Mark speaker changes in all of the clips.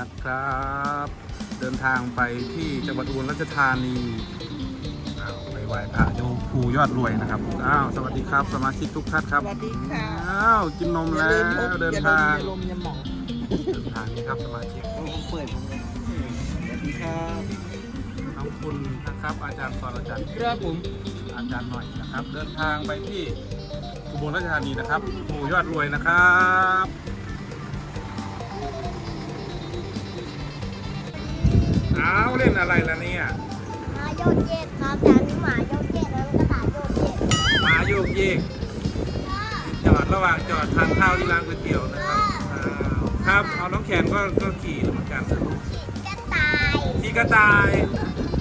Speaker 1: นะครับ เดินทางไปที่จังหวัดอุบลราชธานีอ้าวไปไหว้พระโยมภูยอดรวยนะครับอ้าวสวัสดีครับสมาชิกทุกท่านครับ
Speaker 2: สวัสดีค่ะ
Speaker 1: อ้าวกินนม
Speaker 2: อย่า
Speaker 1: แล้
Speaker 2: ลืม
Speaker 1: ว
Speaker 2: พก
Speaker 1: เดิน
Speaker 2: อย่า
Speaker 1: ทาง
Speaker 2: ลมอย่าหมอง
Speaker 1: เดินทางนี้ครับสมาชิก
Speaker 2: ผมเปิดผมเลยสวัสดีครับ
Speaker 1: ขอบคุณนะครับ อาจารย์สอนอาจารย์
Speaker 2: ครับผม
Speaker 1: อาจารย์หน่อยนะครับ เดินทางไปที่อุบลราชธานีนะครับภูยอดรวยนะครับ อ้าวเล่นอะไรล่ะเนี่ย
Speaker 3: หมาโยกเยกครับแต่อันนี้หมาโยกเยกแล้วมันกระต่ายโยกเยก
Speaker 1: หมาโยกเยก จอดระหว่างจอดทานข้าวที่ร้านก๋วยเตี๋ยวนะครับอ้าวครับเอาน้องแขนก็ก็ขี่เหมือนกันนะลูก
Speaker 3: กระต่าย
Speaker 1: ขี่กระต่าย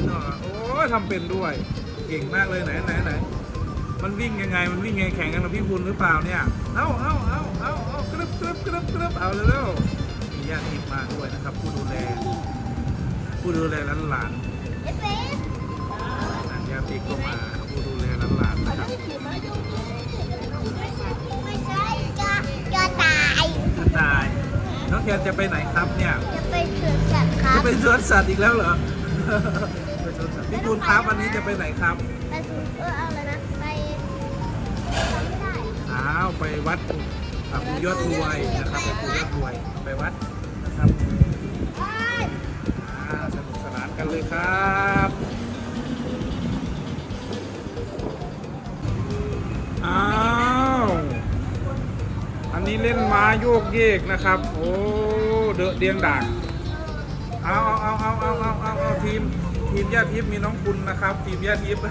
Speaker 1: อ้อโอ้ยทำเป็นด้วย เก่งมากเลยไหนไหนไหนมันวิ่งยังไงมันวิ่งไงแข่งกันกับพี่บุญหรือเปล่าเนี่ย เอ้าเอ้าเอ้าเอ้าเอ้ากรึบกรึบกรึบกรึบเอาเร็วๆมีญาติทิพย์มาด้วยนะครับผู้ดูแล ผู้ดูแลหลานหลาน
Speaker 3: เอฟเอส
Speaker 1: ๆญาติทิพย์ก็มาผู้ดูแลหลานหลานๆนะครับ
Speaker 3: ไม่ใช่กระกระต่าย
Speaker 1: กระต่ายน้องแคนจะไปไหนครับเนี่ย
Speaker 3: จะไปสวนสัตว์ครั
Speaker 1: จะ
Speaker 3: บ
Speaker 1: ไปสวนสัตว์อีกแล้วเหรอไปสวนสัตว์พี่บุญครับวันนี้จะไปไหนครับ
Speaker 3: ไปสวนเออเอาเลยนะไปจำไม่ได้
Speaker 1: อ้าวไปวัดอะปู่ยอดรวยนะครับไปปู่ยอดรวยไปวัดนะครับ
Speaker 3: ไป
Speaker 1: อ่าสนุ กสนานกันเลยครับอ้าวอันนี้เล่นม้าโยกเยกนะครับ โอ้เดอะเดียงด่างเอาเอาเอาเอาเอาเอาเอาทีมทีมญาติทิพย์มีน้องคุณนะครับ ทีมญาติทิพย์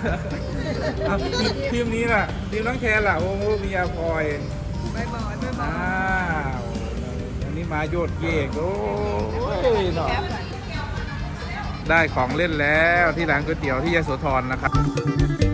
Speaker 1: เอาทีมทีมนี้ล่ะ ทีมน้องแคร์ล่ะโอ้โหมีอาพลอย
Speaker 2: บายบายบายบา
Speaker 1: อ้ายวอันนี้มาโยดเยกโอ้ยเนาะ ได้ของเล่นแล้วที่ร้านก๋วยเตี๋ยวที่ยโสธรนะครับ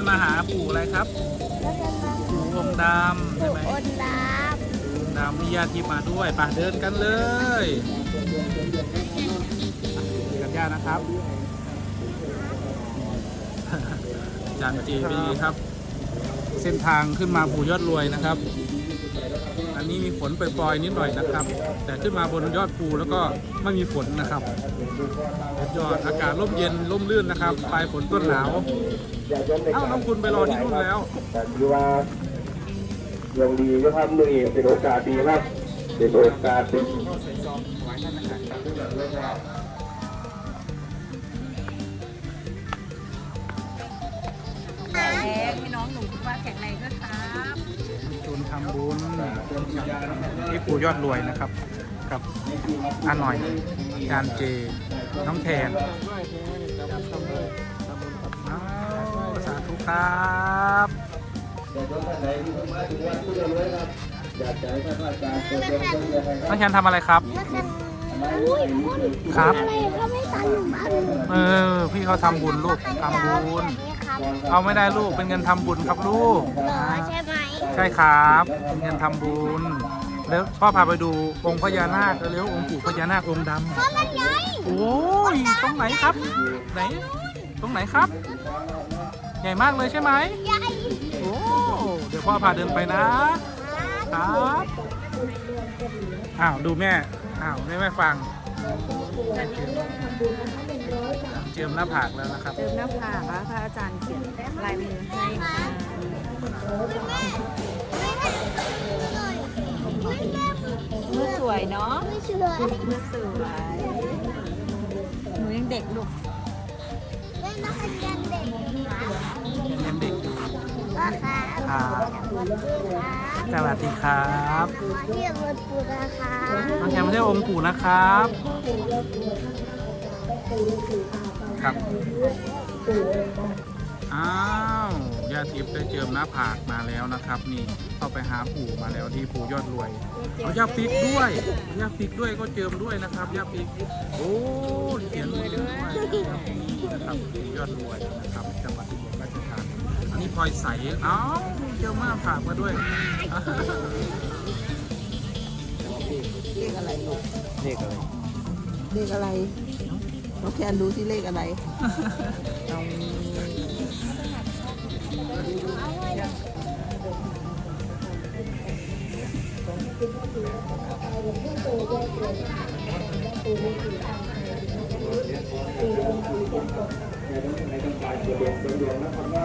Speaker 3: นมาหา
Speaker 1: ปู่อะไรครับ ปู่องค์ดำใช่ไหม
Speaker 3: อ
Speaker 1: งค์ดำมีญาติที่มาด้วยไปเดินกันเลยกับญาตินะครับจารย์เจบีครับ เส้นทางขึ้นมาปู่ยอดรวยนะครับ อันนี้มีฝนปล่อยๆนิดหน่อยนะครับ แต่ขึ้นมาบนยอดภูแล้วก็ไม่มีฝนนะครับสุดยอดอากาศร่มเย็นร่มรื่นนะครับ ปลายฝนต้นหนาวเอ้าน้องคุณไปรอที่นู่นแล้ว
Speaker 4: แต่ถือว่ายังดีนะครับมือนี้เป็นโอกาสดีครับเป็นโอกาสเป็น
Speaker 2: แรงพี่น้องหนุ่มคุณป้าแข็งแรงด้วยครับ
Speaker 1: จุน ทำบุญที่ปู่ยอดรวยนะครับ กับอาหน่อยจานเจ น้องแทนอ้าวสาธุครับน้องแทนทำอะไรครับำ
Speaker 3: แล้วกันอุ้ยคุณ
Speaker 1: ครับ
Speaker 3: อะไรก็ไม่ตันหนูบ้าน
Speaker 1: เออ พี่เขาทำบุญลูกทำบุญ
Speaker 3: นี่ครับ
Speaker 1: เอาไม่ได้ลูกเป็นเงินทำบุญครับลูก
Speaker 3: เหรอใช่ไหม
Speaker 1: ใช่ครับเป็นเงินทำบุญ แล้วพ่อพาไปดูองค์พญานาคเร็วองค์ปู่พญานาคองค์ดำ
Speaker 3: ก็มันใหญ่
Speaker 1: โอ้ยตรงไหนครับ ไหน ตรงไหนครับ ใหญ่มากเลยใช่ไหม
Speaker 3: ใหญ่
Speaker 1: โอ้เดี๋ยวพ่อพาเดินไปนะ ครับ อ้าว ดูแม่ อ้าวแม่ไม่ฟัง เจจิมหน้าผากแล้วนะครับ
Speaker 2: เติมหน้าผากแล้วพระอาจารย์เขียนลายมือให้ค่ะมือสวยเนาะ
Speaker 3: ไม่เชื่อ
Speaker 2: มือสวยหนูยังเด็กลูก
Speaker 3: เล่นนักเรียนเด็กอยู่นะ
Speaker 1: เรียนเด็กอยู่
Speaker 3: ก็ค่ะ
Speaker 1: ครับ
Speaker 3: วันนี้ครับ
Speaker 1: สวัสดีครับ
Speaker 3: มาเที่ยววันปูนะคะ
Speaker 1: น้องแคมมาเที่ยวองค์ปู่นะครับ ครับ อ้าว ย่าทิพย์ได้เจิมหน้าผากมาแล้วนะครับ นี่ เข้าไปหาปู่มาแล้วที่ปู่ยอดรวย เอาย่าปิกด้วย ย่าปิกด้วยก็เจิมด้วยนะครับ ย่าปิก โอ้เขียนเลยด้วยนะครับปู่ยอดรวยนะครับจังหวัดอุบลราชธา นีอันนี้พลอยใสเอ้าเจิมหน้าผากมาด้วย
Speaker 5: เลขอะไรลูก
Speaker 1: เลขอะไร
Speaker 5: เลขอะไรน้องแคนดูที่เลขอะไร
Speaker 4: ในต้องในต้องการตัวดวงตัวดวงนะครับว่าในสถานการณ์อยู่เปลี่ยนอะไรนะครับเวลาที่ดวงภาษานะครับว่า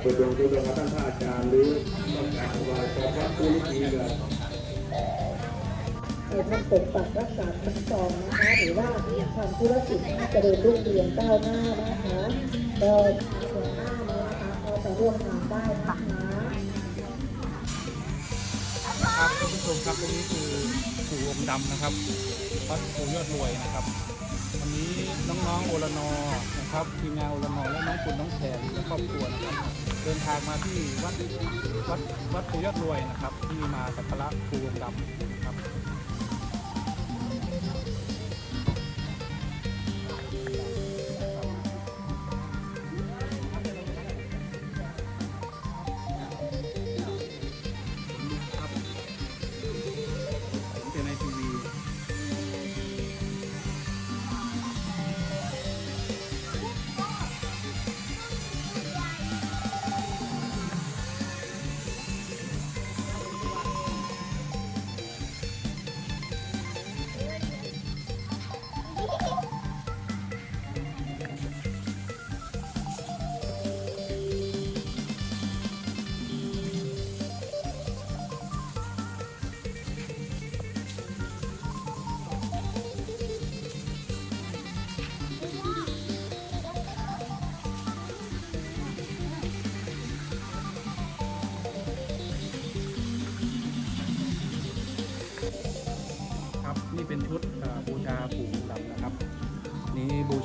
Speaker 4: เปิดดวงตัวดวงกับท่านพระอาจารย์หรือต้องการว่าขอพระผู้ฤทธิ์เกิด
Speaker 6: ให้ท่านปกปักรักษาคุ้มครองนะคะหรือว่าทำธุรกิจให้เจริญรุ่งเรืองก้าวหน้านะคะเราส่วนหน้านี้นะคะก็จะร่วมงานได้นะคะ
Speaker 1: ครับท่านผู้ชมครับตรงนี้คือปู่องค์ดำนะครับวัดปู่ยอดรวยนะครับ วันนี้น้องๆโอละนอนะครับทีมงานโอละนอและน้องคุณน้องแทนและครอบครัวนะครับ เดินทางมาที่วัดวัดวัดปู่ยอดรวยนะครับ ที่มาสักการะปู่องค์ดำ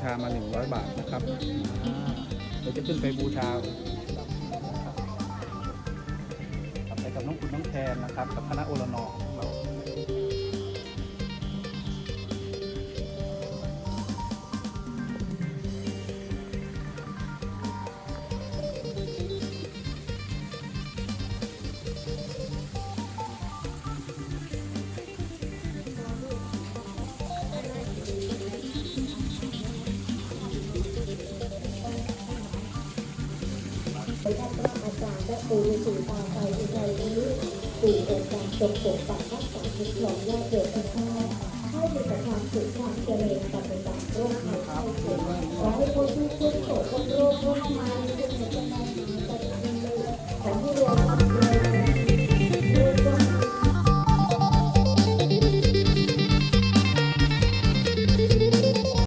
Speaker 1: ามา 100 บาทนะครับเราเดี๋ยวจะขึ้นไปบูชาไปกับน้องคุณน้องแทนนะครับ กับคณะโอรนอ
Speaker 6: จารย์และปู่ฤาษีตาไฟในใจนี้ปู่องค์การทรงปกปักรักษาคุ้มครองยาติโยมทุกท่า